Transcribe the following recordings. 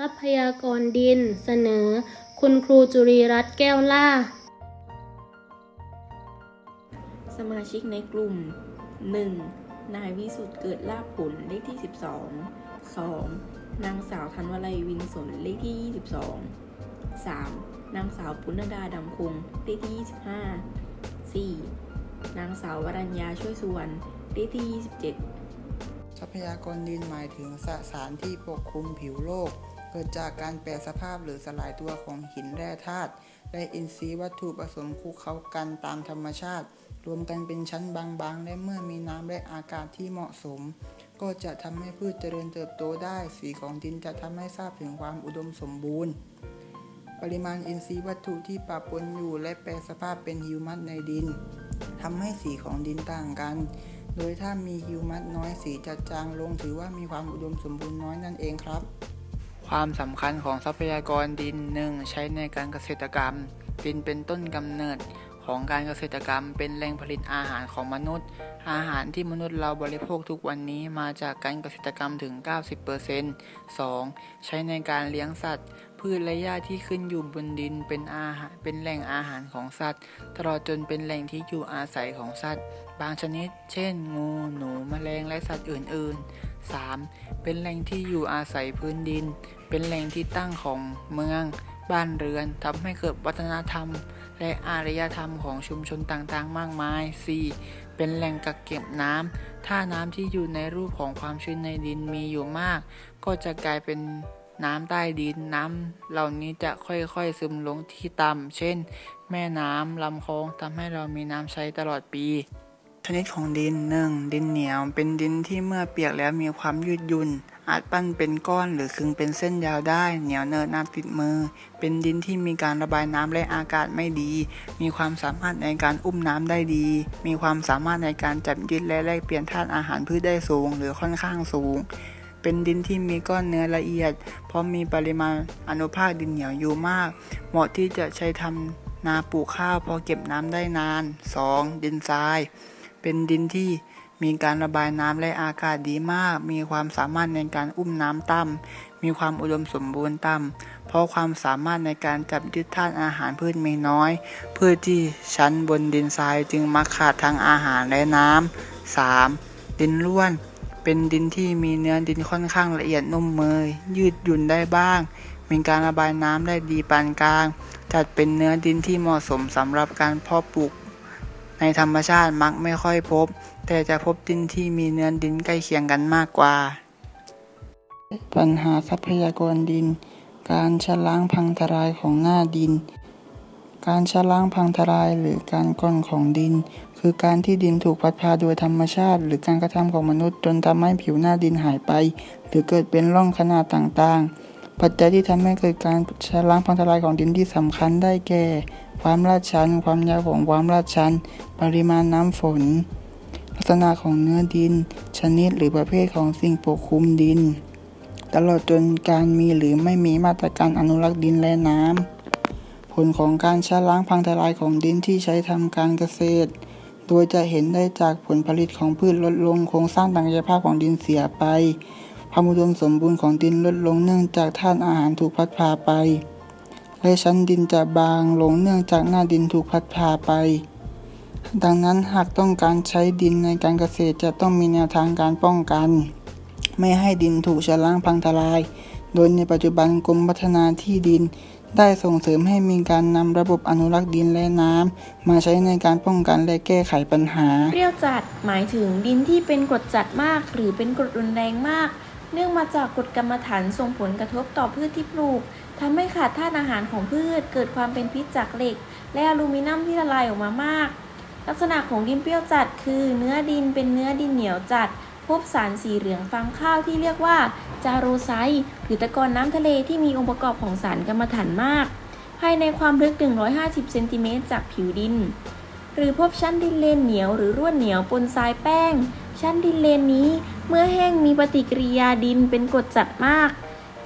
ทรัพยากรดิน เสนอ คุณครูจุรีรัตน์แก้วล่า สมาชิกในกลุ่ม 1. นายวิสุทธ์เกิดลาภผลเลขที่ 12 2. นางสาวธันวลัยวินสนเลขที่ 22 3. นางสาวปุณดาดำคงเลขที่ 25 4. นางสาววรัญญาช่วยสุวรรณเลขที่ 27ทรัพยากรดินหมายถึงสสารที่ปกคลุมผิวโลก เกิดจากการแปรสภาพหรือสลายตัวของหินแร่ธาตุและอินทรีย์วัตถุผสมคลุกเค้ากันตามธรรมชาติ รวมกันเป็นชั้นบางๆ และเมื่อมีน้ำและอากาศที่เหมาะสม ก็จะทำให้พืชเจริญเติบโตได้ สีของดินจะทำให้ทราบถึงความอุดมสมบูรณ์ ปริมาณอินทรีย์วัตถุที่ปะปนอยู่และแปรสภาพเป็นฮิวมัสในดินทำให้สีของดินต่างกัน โดยถ้ามีฮิวมัสน้อยสีจะจางลงถือว่ามีความอุดมสมบูรณ์น้อยนั่นเองครับ ความสำคัญของทรัพยากรดินหนึ่งใช้ในการเกษตรกรรม ดินเป็นต้นกำเนิดของการเกษตรกรรม เป็นแหล่งผลิตอาหารของมนุษย์ อาหารที่มนุษย์เราบริโภคทุกวันนี้มาจากการเกษตรกรรมถึง 90% 2. ใช้ในการเลี้ยงสัตว์ พืชและหญ้าที่ขึ้นอยู่บนดินเป็นอาหารเป็นแหล่งอาหารของสัตว์ ตลอดจนเป็นแหล่งที่อยู่อาศัยของสัตว์ บางชนิด เช่น งู หนูแมลงและสัตว์อื่น ๆ 3. เป็นแหล่งที่อยู่อาศัยพื้นดิน เป็นแหล่งที่ตั้งของเมือง บ้านเรือนทำให้เกิดวัฒนธรรม และอารยธรรมของชุมชนต่างๆ มากมาย 4. เป็นแหล่งกักเก็บน้ำถ้าน้ำที่อยู่ในรูปของความชื้นในดินมีอยู่มาก ก็จะกลายเป็น น้ำใต้ดินน้ำเหล่านี้จะค่อยๆซึมลงที่ต่ำเช่น แม่น้ำลำคลองทำให้เรามีน้ำใช้ตลอดปี ชนิดของดิน 1. ดินเหนียว เป็นดินที่เมื่อเปียกแล้วมีความยืดหยุ่น อาจปั้นเป็นก้อนหรือคึงเป็นเส้นยาวได้ เหนียวเนินน้ำติดมือ เป็นดินที่มีการระบายน้ำและอากาศไม่ดี มีความสามารถในการอุ้มน้ำได้ดี มีความสามารถในการจับยึดและแลกเปลี่ยนธาตุอาหารพืชได้สูง หรือค่อนข้างสูง เป็นดินที่มีก้อนเนื้อละเอียด เพราะมีปริมาณอนุภาคดินเหนียวอยู่มาก เหมาะที่จะใช้ทำนาปลูกข้าวพอเก็บน้ำได้นาน 2. ดินทราย เป็นดินที่มีการระบายน้ำและอากาศดีมาก มีความสามารถในการอุ้มน้ำต่ำมีความอุดมสมบูรณ์ต่ำเพราะความสามารถในการจับยึดธาตุอาหารพืชมีน้อยพืชที่ชั้นบนดินทรายจึงมักขาดทั้งอาหารและน้ำ 3. ดินร่วน เป็นดินที่มีเนื้อดินค่อนข้างละเอียดนุ่มเมย ยืดหยุ่นได้บ้าง มีการระบายน้ำได้ดีปานกลาง จัดเป็นเนื้อดินที่เหมาะสมสำหรับการเพาะปลูก ในธรรมชาติมักไม่ค่อยพบ แต่จะพบดินที่มีเนื้อดินใกล้เคียงกันมากกว่า ปัญหาทรัพยากรดิน การชะล้างพังทลายของหน้าดิน การชะล้างพังทลายหรือการก่อนของดิน คือการที่ดินถูกพัดพาโดยธรรมชาติ หรือการกระทำของมนุษย์จนทำให้ผิวหน้าดินหายไป หรือเกิดเป็นร่องขนาดต่างๆ ปัจจัยที่ทำให้เกิดการชะล้างพังทลายของดินที่สำคัญได้แก่ ความลาดชัน ความยาวของความลาดชัน ปริมาณน้ำฝน ลักษณะของเนื้อดิน ชนิดหรือประเภทของสิ่งปกคลุมดิน ตลอดจนการมีหรือไม่มีมาตรการอนุรักษ์ดินและน้ำผลของการชะล้างพังทลายของดินที่ใช้ทำการเกษตร โดยจะเห็นได้จากผลผลิตของพืชลดลงโครงสร้างทางกายภาพของดินเสียไปความอุดมสมบูรณ์ของดินลดลงเนื่องจากธาตุอาหารถูกพัดพาไป และชั้นดินจะบางลงเนื่องจากหน้าดินถูกพัดพาไป ดังนั้นหากต้องการใช้ดินในการเกษตรจะต้องมีแนวทางการป้องกัน ไม่ให้ดินถูกชะล้างพังทลาย โดยในปัจจุบันกรมพัฒนาที่ดิน ได้ส่งเสริมให้มีการนำระบบอนุรักษ์ดินและน้ำมาใช้ในการป้องกันและแก้ไขปัญหา เปรี้ยวจัดหมายถึงดินที่เป็นกรดจัดมาก หรือเป็นกรดรุนแรงมาก เนื่องมาจากกรดกรรมฐานส่งผลกระทบต่อพืชที่ปลูกทำให้ขาดธาตุอาหารของพืช เกิดความเป็นพิษจากเหล็ก และอลูมิเนียมที่ละลายออกมามาก ลักษณะของดินเปรี้ยวจัดคือ เนื้อดินเป็นเนื้อดินเหนียวจัด พบสารสีเหลืองฟางข้าวที่เรียกว่าจาโรไซต์หรือตะกอนน้ำทะเลที่มีองค์ประกอบของสารกรรมฐานมาก ภายในความลึก 150 เซนติเมตรจากผิวดิน หรือพบชั้นดินเลนเหนียวหรือร่วนเหนียวปนทรายแป้ง ชั้นดินเลนนี้เมื่อแห้งมีปฏิกิริยาดินเป็นกรดจัดมาก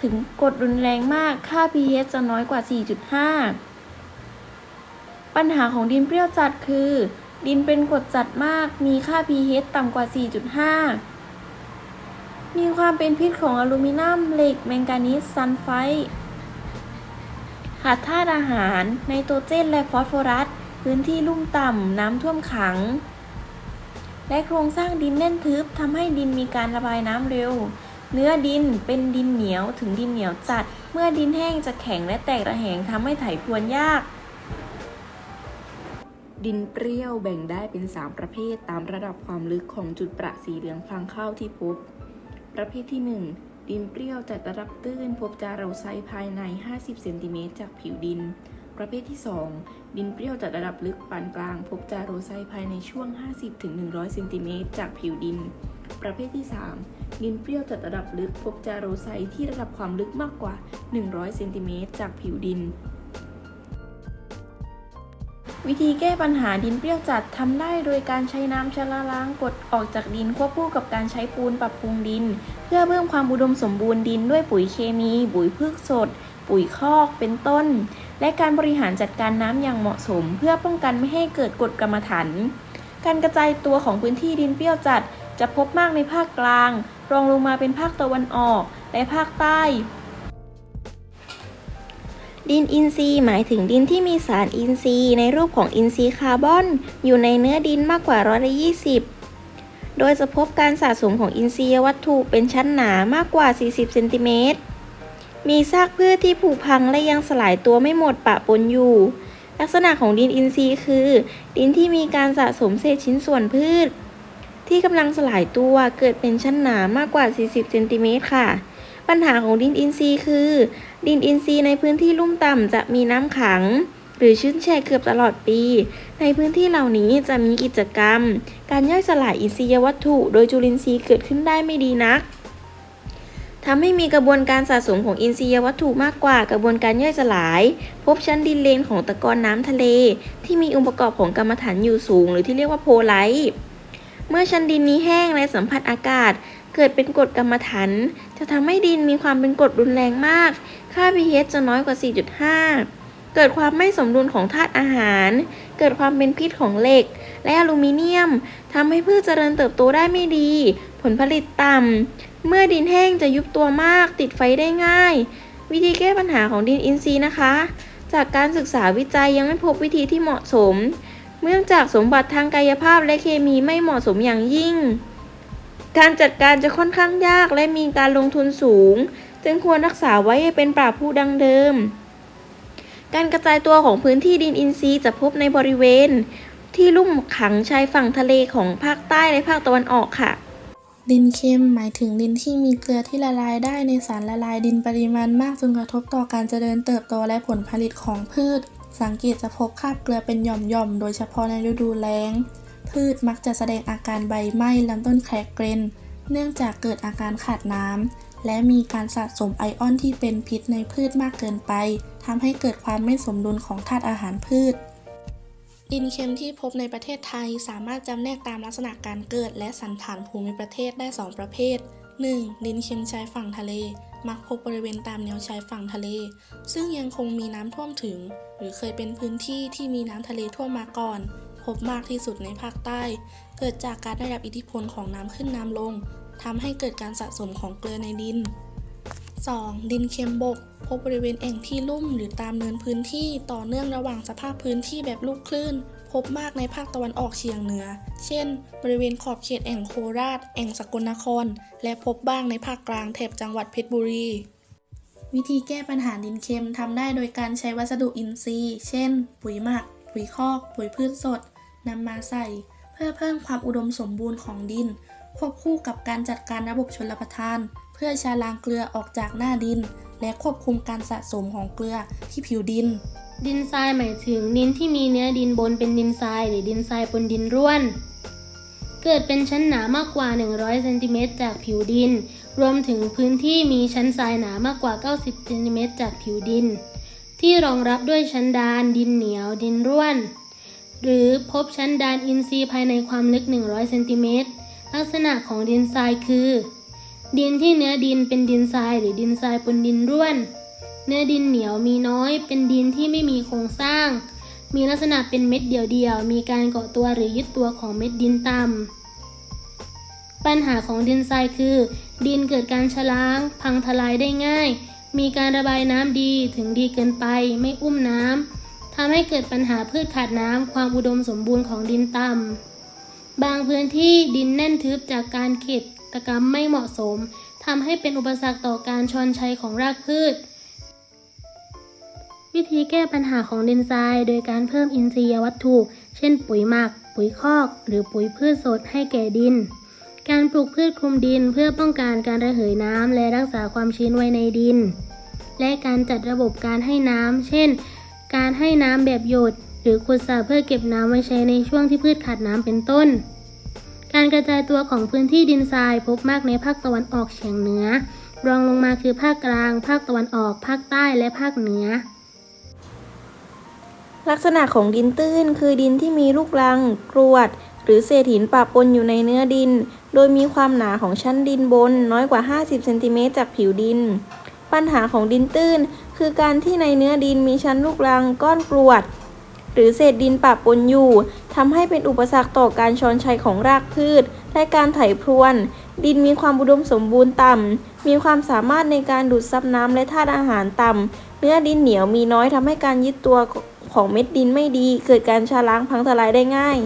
ถึงกรดรุนแรงมากค่า pH จะน้อยกว่า 4.5 ปัญหาของดินเปรี้ยวจัดคือ ดินเป็นกรดจัดมาก มีค่า pH ต่ำกว่า 4.5 มีความเป็นพิษของอลูมิเนียม เหล็ก แมงกานีสซัลไฟต์ขาดธาตุอาหาร ไนโตรเจน และฟอสฟอรัส พื้นที่ลุ่มต่ำ น้ำท่วมขัง และโครงสร้างดินแน่นทึบทำให้ดินมีการระบายน้ำเร็ว เนื้อดินเป็นดินเหนียวถึงดินเหนียวจัด เมื่อดินแห้งจะแข็งและแตกระแหงทำให้ไถพรวนยาก ดินเปรี้ยวแบ่งได้เป็น 3 ประเภทตามระดับความลึกของจุดประสีเหลืองฟางข้าวที่พบ ประเภทที่ 1 ดินเปรี้ยวจัดระดับตื้นพบจาเราไซภายใน 50 เซนติเมตรจากผิวดิน ประเภทที่ 2 ดินเปรี้ยวจัดระดับลึกปานกลาง พบจาโรไซภายในช่วง 50-100 เซนติเมตรจากผิวดิน ประเภทที่ 3 ดินเปรี้ยวจัดระดับลึกพบจาโรไซที่ระดับความลึกมากกว่า 100 เซนติเมตรจากผิวดิน วิธีแก้ปัญหาดินเปรี้ยวจัดทำได้โดยการใช้น้ำชะละล้างกดออกจากดินควบคู่กับการใช้ปูนปรับปรุงดิน เพื่อเพิ่มความอุดมสมบูรณ์ดินด้วยปุ๋ยเคมี ปุ๋ยพืชสด ปุ๋ยคอกเป็นต้น และการบริหารจัดการน้ำอย่างเหมาะสม เพื่อป้องกันไม่ให้เกิดกรดกรรมฐานการกระจายตัวของพื้นที่ดินเปรี้ยวจัดจะพบมากในภาคกลาง รองลงมาเป็นภาคตะวันออก และภาคใต้ ดินอินทรีย์หมายถึงดินที่มีสารอินทรีย์ในรูปของอินทรีย์คาร์บอน อยู่ในเนื้อดินมากกว่าร้อยละ20โดยจะพบการสะสมของอินทรียวัตถุเป็นชั้นหนามากกว่า 40เซนติเมตร มีซากพืชที่ผุพังและยังสลายตัวไม่หมดปะปนอยู่ ลักษณะของดินอินทรีย์คือ ดินที่มีการสะสมเศษชิ้นส่วนพืช ที่กำลังสลายตัวเกิดเป็นชั้นหนามากกว่า 40เซนติเมตรค่ะ ปัญหาของดินอินทรีย์คือ ดินอินทรีย์ในพื้นที่ลุ่มต่ำจะมีน้ำขัง หรือชื้นแฉะเกือบตลอดปี ในพื้นที่เหล่านี้จะมีกิจกรรม การย่อยสลายอินทรียวัตถุ โดยจุลินทรีย์เกิดขึ้นได้ไม่ดีนักทำให้มีกระบวนการสะสมของอินทรียวัตถุมากกว่ากระบวนการย่อยสลาย พบชั้นดินเลนของตะกอนน้ำทะเล ที่มีองค์ประกอบของกรรมฐานอยู่สูง หรือที่เรียกว่าโพไลท์เมื่อชั้นดินนี้แห้งและสัมผัสอากาศ เกิดเป็นกรดกรรมฐานจะทำให้ดินมีความเป็นกรดรุนแรงมาก ค่า pH จะน้อยกว่า 4.5 เกิดความไม่สมดุลของธาตุอาหาร เกิดความเป็นพิษของเหล็ก และอลูมิเนียมทำให้พืชเจริญเติบโตได้ไม่ดี ผลผลิตต่ำ เมื่อดินแห้งจะยุบตัวมาก ติดไฟได้ง่าย วิธีแก้ปัญหาของดินอินทรีย์นะคะ จากการศึกษาวิจัยยังไม่พบวิธีที่เหมาะสม เนื่องจากสมบัติทางกายภาพและเคมีไม่เหมาะสมอย่างยิ่ง การจัดการจะค่อนข้างยากและมีการลงทุนสูง จึงควรรักษาไว้ให้เป็นป่าผู้ดังเดิม การกระจายตัวของพื้นที่ดินอินทรีย์จะพบในบริเวณ ที่ลุ่มขังชายฝั่งทะเลของภาคใต้และภาคตะวันออกค่ะ ดินเค็มหมายถึงดินที่มีเกลือที่ละลายได้ในสารละลายดินปริมาณมากจนกระทบต่อการเจริญเติบโตและผลผลิตของพืช สังเกตจะพบคราบเกลือเป็นหย่อมๆโดยเฉพาะในฤดูแล้ง พืชมักจะแสดงอาการใบไหม้ลำต้นแครกเกรนเนื่องจากเกิดอาการขาดน้ำและมีการสะสมไอออนที่เป็นพิษในพืชมากเกินไปทำให้เกิดความไม่สมดุลของธาตุอาหารพืช ดินเค็มที่พบในประเทศไทยสามารถจำแนกตามลักษณะการเกิด และสันฐานภูมิประเทศได้ 2 ประเภท 1. ดินเค็มชายฝั่งทะเล มักพบบริเวณตามแนวชายฝั่งทะเล ซึ่งยังคงมีน้ำท่วมถึง หรือเคยเป็นพื้นที่ที่มีน้ำทะเลท่วมมาก่อน พบมากที่สุดในภาคใต้ เกิดจากการได้รับอิทธิพลของน้ำขึ้นน้ำลงทำให้เกิดการสะสมของเกลือในดิน 2. ดินเค็มบก พบบริเวณแอ่งที่ลุ่มหรือตามเนินพื้นที่ต่อเนื่องระหว่างสภาพพื้นที่แบบลูกคลื่น พบมากในภาคตะวันออกเฉียงเหนือ เช่น บริเวณขอบเขตแอ่งโคราช แอ่งสกลนคร และพบบ้างในภาคกลางแถบจังหวัดเพชรบุรี วิธีแก้ปัญหาดินเค็มทำได้โดยการใช้วัสดุอินทรีย์ เช่น ปุ๋ยหมัก ปุ๋ยคอก ปุ๋ยพืชสด นำมาใส่ เพื่อเพิ่มความอุดมสมบูรณ์ของดิน ควบคู่กับการจัดการระบบชลประทาน เพื่อชะล้างเกลือออกจากหน้าดิน และควบคุมการสะสมของเกลือที่ผิวดิน ดินทรายหมายถึงดินที่มีเนื้อดินบนเป็นดินทรายหรือดินทรายบนดินร่วน เกิดเป็นชั้นหนามากกว่า 100เซนติเมตรจากผิวดิน รวมถึงพื้นที่มีชั้นทรายหนามากกว่า 90เซนติเมตรจากผิวดินที่รองรับด้วยชั้นดาน ดินเหนียว ดินร่วน หรือพบชั้นดานอินทรีย์ภายในความลึก 100 เซนติเมตร ลักษณะของดินทรายคือ ดินที่เนื้อดินเป็นดินทรายหรือดินทรายบนดินร่วน เนื้อดินเหนียวมีน้อย เป็นดินที่ไม่มีโครงสร้าง มีลักษณะเป็นเม็ดเดี่ยวๆ มีการเกาะตัวหรือยึดตัวของเม็ดดินต่ำ ปัญหาของดินทรายคือ ดินเกิดการชะล้าง พังทลายได้ง่าย มีการระบายน้ำดีถึงดีเกินไป ไม่อุ้มน้ำ ทำให้เกิดปัญหาพืชขาดน้ำความอุดมสมบูรณ์ของดินต่ำบางพื้นที่ดินแน่นทึบจากการเขตตกรรมไม่เหมาะสมทำให้เป็นอุปสรรคต่อการชอนชัยของรากพืช วิธีแก้ปัญหาของดินทราย โดยการเพิ่มอินทรียวัตถุ เช่น ปุ๋ยหมัก ปุ๋ยคอก หรือปุ๋ยพืชสดให้แก่ดิน การปลูกพืชคลุมดินเพื่อป้องกันการระเหยน้ำและรักษาความชื้นไว้ในดิน และการจัดระบบการให้น้ำเช่น การให้น้ำแบบหยด หรือขุดสระเพื่อเก็บน้ำไว้ใช้ในช่วงที่พืชขาดน้ำเป็นต้น การกระจายตัวของพื้นที่ดินทรายพบมากในภาคตะวันออกเฉียงเหนือ รองลงมาคือภาคกลาง ภาคตะวันออก ภาคใต้และภาคเหนือ ลักษณะของดินตื้น คือดินที่มีลูกรัง กรวด หรือเศษหินปะปนอยู่ในเนื้อดิน โดยมีความหนาของชั้นดินบนน้อยกว่า 50 เซนติเมตรจากผิวดิน ปัญหาของดินตื้น คือการที่ในเนื้อดินมีชั้นลูกรังก้อนกรวด หรือเศษดินปะปนอยู่ทำให้เป็นอุปสรรคต่อการชอนชัยของรากพืช และการไถพรวน ดินมีความอุดมสมบูรณ์ต่ำมีความสามารถในการดูดซับน้ำและธาตุอาหารต่ำเนื้อดินเหนียวมีน้อยทำให้การยึดตัวของเม็ดดินไม่ดี เกิดการชะล้างพังทลายได้ง่าย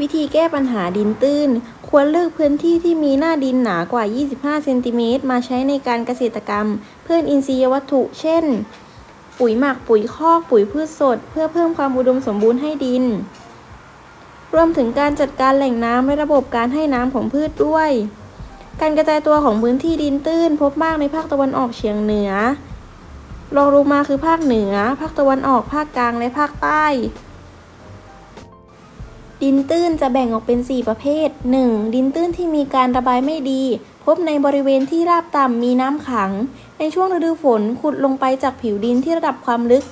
วิธีแก้ปัญหาดินตื้น ควรเลือกพื้นที่ที่มีหน้าดินหนากว่า 25 เซนติเมตรมาใช้ในการเกษตรกรรม เพื่ออินทรียวัตถุ เช่น ปุ๋ยหมัก ปุ๋ยคอก ปุ๋ยพืชสด เพื่อเพิ่มความอุดมสมบูรณ์ให้ดิน รวมถึงการจัดการแหล่งน้ำและระบบการให้น้ำของพืชด้วย การกระจายตัวของพื้นที่ดินตื้น พบมากในภาคตะวันออกเฉียงเหนือรองลงมาคือภาคเหนือ ภาคตะวันออก ภาคกลาง และภาคใต้ ดินตื้นจะแบ่งออกเป็น 4 ประเภท 1. ดินตื้นที่มีการระบายไม่ดี พบในบริเวณที่ราบต่ำมีน้ำขัง ในช่วงฤดูฝนขุดลงไปจากผิวดินที่ระดับความลึก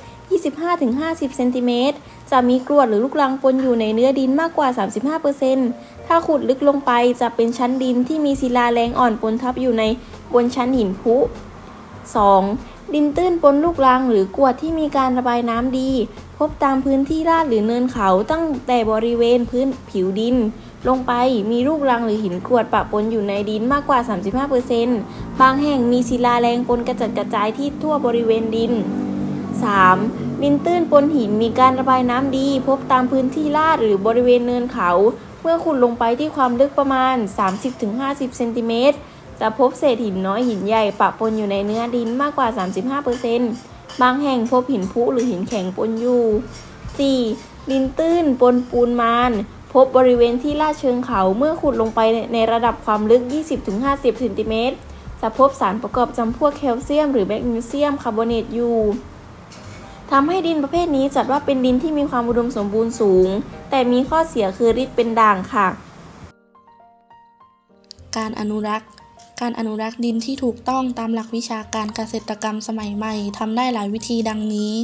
25-50 เซนติเมตร จะมีกรวดหรือลูกรังปนอยู่ในเนื้อดินมากกว่า 35%ถ้าขุดลึกลงไปจะเป็นชั้นดินที่มีศิลาแรงอ่อนปนทับอยู่ในบนชั้นหินพุ 2. ดินตื้นปนลูกรังหรือกรวดที่มีการระบายน้ำดี พบตามพื้นที่ราบหรือเนินเขาตั้งแต่บริเวณพื้นผิวดิน ลงไปมีลูกรังหรือหินกรวดปะปนอยู่ในดินมากกว่า 35%บางแห่งมีศิลาแรงปนกระจัดกระจายที่ทั่วบริเวณดิน 3. ดินตื้นปนหินมีการระบายน้ำดี พบตามพื้นที่ลาดหรือบริเวณเนินเขา เมื่อขุดลงไปที่ความลึกประมาณ 30-50 เซนติเมตรจะพบเศษหินน้อยหินใหญ่ปะปนอยู่ในเนื้อดินมากกว่า 35% บางแห่งพบหินพุหรือหินแข็งปนอยู่ 4. ดินตื้นปนปูนมานพบบริเวณที่ลาดเชิงเขาเมื่อขุดลงไปในระดับความลึก 20-50เซนติเมตรจะพบสารประกอบจำพวกแคลเซียมหรือแมกนีเซียมคาร์บอเนตอยู่ทำให้ดินประเภทนี้จัดว่าเป็นดินที่มีความอุดมสมบูรณ์สูง แต่มีข้อเสียคือริดเป็นด่างค่ะ การอนุรักษ์ การอนุรักษ์ดินที่ถูกต้องตามหลักวิชาการเกษตรกรรมสมัยใหม่ทำได้หลายวิธีดังนี้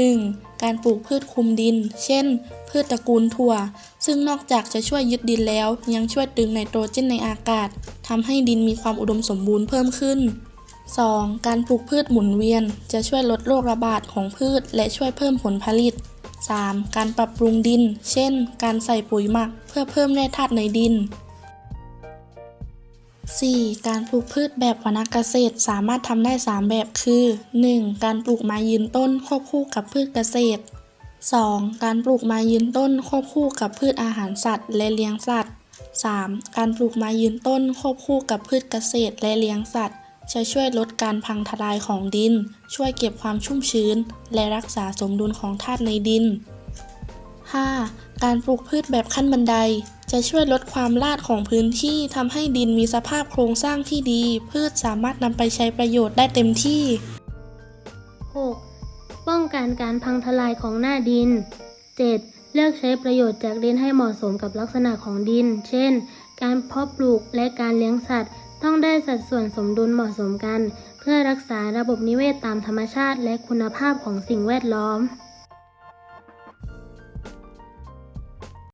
1. การปลูกพืชคุมดิน เช่น พืชตระกูลถั่ว ซึ่งนอกจากจะช่วยยึดดินแล้ว ยังช่วยดึงไนโตรเจนในอากาศทำให้ดินมีความอุดมสมบูรณ์เพิ่มขึ้น 2. การปลูกพืชหมุนเวียน จะช่วยลดโรคระบาดของพืช และช่วยเพิ่มผลผลิต 3. การปรับปรุงดิน เช่น การใส่ปุ๋ยหมัก เพื่อเพิ่มแร่ธาตุในดิน 4. การปลูกพืชแบบวรรณเกษตรสามารถทำได้ 3 แบบคือ 1. การปลูกไม้ยืนต้นควบคู่กับพืชเกษตร 2. การปลูกไม้ยืนต้นควบคู่กับพืชอาหารสัตว์ และเลี้ยงสัตว์ 3. การปลูกไม้ยืนต้นควบคู่กับพืชเกษตรและเลี้ยงสัตว์ จะช่วยลดการพังทลายของดิน ช่วยเก็บความชุ่มชื้น และรักษาสมดุลของธาตุในดิน 5. การปลูกพืชแบบขั้นบันได จะช่วยลดความลาดของพื้นที่ทำให้ดินมีสภาพโครงสร้างที่ดี พืชสามารถนำไปใช้ประโยชน์ได้เต็มที่ 6. ป้องกันการพังทลายของหน้าดิน 7. เลือกใช้ประโยชน์จากดินให้เหมาะสมกับลักษณะของดิน เช่น การเพาะปลูกและการเลี้ยงสัตว์ ต้องได้สัดส่วนสมดุลเหมาะสมกัน เพื่อรักษาระบบนิเวศตามธรรมชาติ และคุณภาพของสิ่งแวดล้อม